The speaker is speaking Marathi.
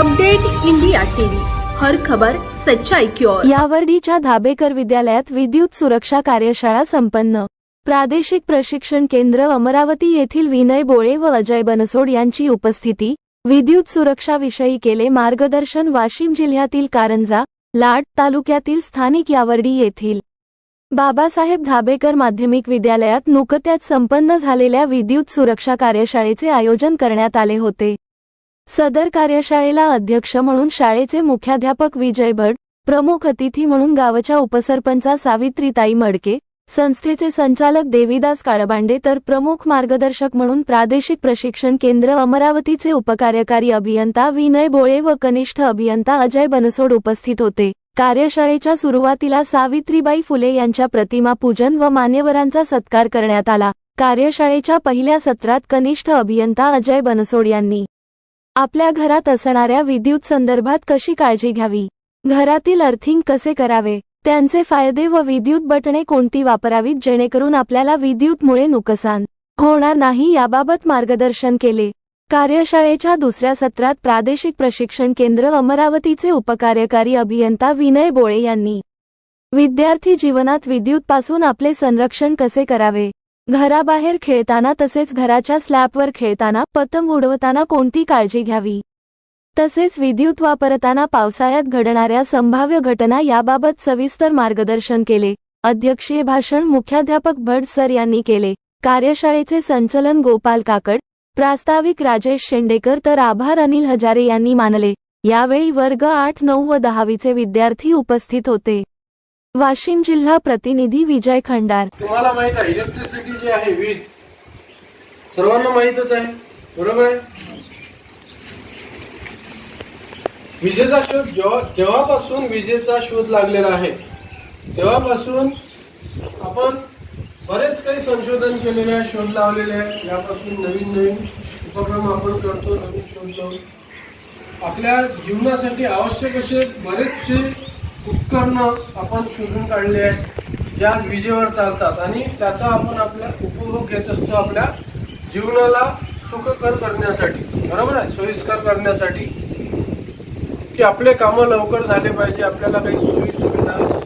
Update India TV. हर खबर सच्चाई की ओर. यावर्डीच्या धाबेकर विद्यालयात विद्युत सुरक्षा कार्यशाळा संपन्न. प्रादेशिक प्रशिक्षण केंद्र अमरावती येथील विनय बोळे व अजय बनसोड यांची उपस्थिती विद्युत सुरक्षाविषयी केले मार्गदर्शन वाशिम जिल्ह्यातील कारंजा लाड तालुक्यातील स्थानिक यावर्डी येथील. बाबासाहेब धाबेकर माध्यमिक विद्यालयात नुकत्याच संपन्न झालेल्या विद्युत सुरक्षा कार्यशाळेचे आयोजन करण्यात आले होते. सदर कार्यशाळेला अध्यक्ष म्हणून शाळेचे मुख्याध्यापक विजय भट प्रमुख अतिथी म्हणून गावच्या उपसरपंचा सावित्रीताई मडके संस्थेचे संचालक देवीदास काळबांडे तर प्रमुख मार्गदर्शक म्हणून प्रादेशिक प्रशिक्षण केंद्र अमरावतीचे उपकार्यकारी अभियंता विनय बोळे व कनिष्ठ अभियंता अजय बनसोड उपस्थित होते. कार्यशाळेच्या सुरुवातीला सावित्रीबाई फुले यांच्या प्रतिमा पूजन व मान्यवरांचा सत्कार करण्यात आला. कार्यशाळेच्या पहिल्या सत्रात कनिष्ठ अभियंता अजय बनसोड यांनी आपल्या घरात असणाऱ्या विद्युत संदर्भात कशी काळजी घ्यावी? घरातील अर्थिंग कसे करावे? त्यांचे फायदे व विद्युत बटणे कोणती वापरावीत जेणेकरून आपल्याला विद्युतमुळे नुकसान होणार नाही याबाबत मार्गदर्शन केले. कार्यशाळेच्या दुसऱ्या सत्रात प्रादेशिक प्रशिक्षण केंद्र अमरावतीचे उपकार्यकारी अभियंता विनय बोळे यांनी विद्यार्थी जीवनात विद्युतपासून आपले संरक्षण कसे करावे? घराबाहेर खेळताना तसेच घराच्या स्लॅबवर खेळताना पतंग उडवताना कोणती काळजी घ्यावी? तसेच विद्युत वापरताना पावसाळ्यात घडणाऱ्या संभाव्य घटना याबाबत सविस्तर मार्गदर्शन केले. अध्यक्षीय भाषण मुख्याध्यापक भट सर यांनी केले. कार्यशाळेचे संचलन गोपाल काकड प्रास्ताविक राजेश शेंडेकर तर आभार अनिल हजारे यांनी मानले. यावेळी वर्ग आठ नऊ व दहावीचे विद्यार्थी उपस्थित होते. वाशिम जिल्हा प्रतिनिधी विजय खंडार. तुम्हाला माहीत आहे इलेक्ट्रिसिटी जी आहे वीज. सर्वांना माहितच आहे बरोबर आहे? विजेचा शोध जेव्हापासून विजेचा शोध लागलेला आहे तेव्हापासून आपण बरेच काही संशोधन केलेले आहे शोध लावलेले आहे. यापासून नवीन नवीन उपक्रम आपण करतो नवीन शोध लावून. आपल्या जीवनासाठी आवश्यक असे बरेचसे उपकरणं आपण शोधून काढले आहेत ज्या विजेवर चालतात आणि त्याचा आपण आपल्या उपभोग घेत असतो आपल्या जीवनाला सुखकर करण्यासाठी. बरोबर आहे? सोयीस्कर करण्यासाठी. की आपले कामं लवकर झाले पाहिजे आपल्याला काही सोयी सुविधा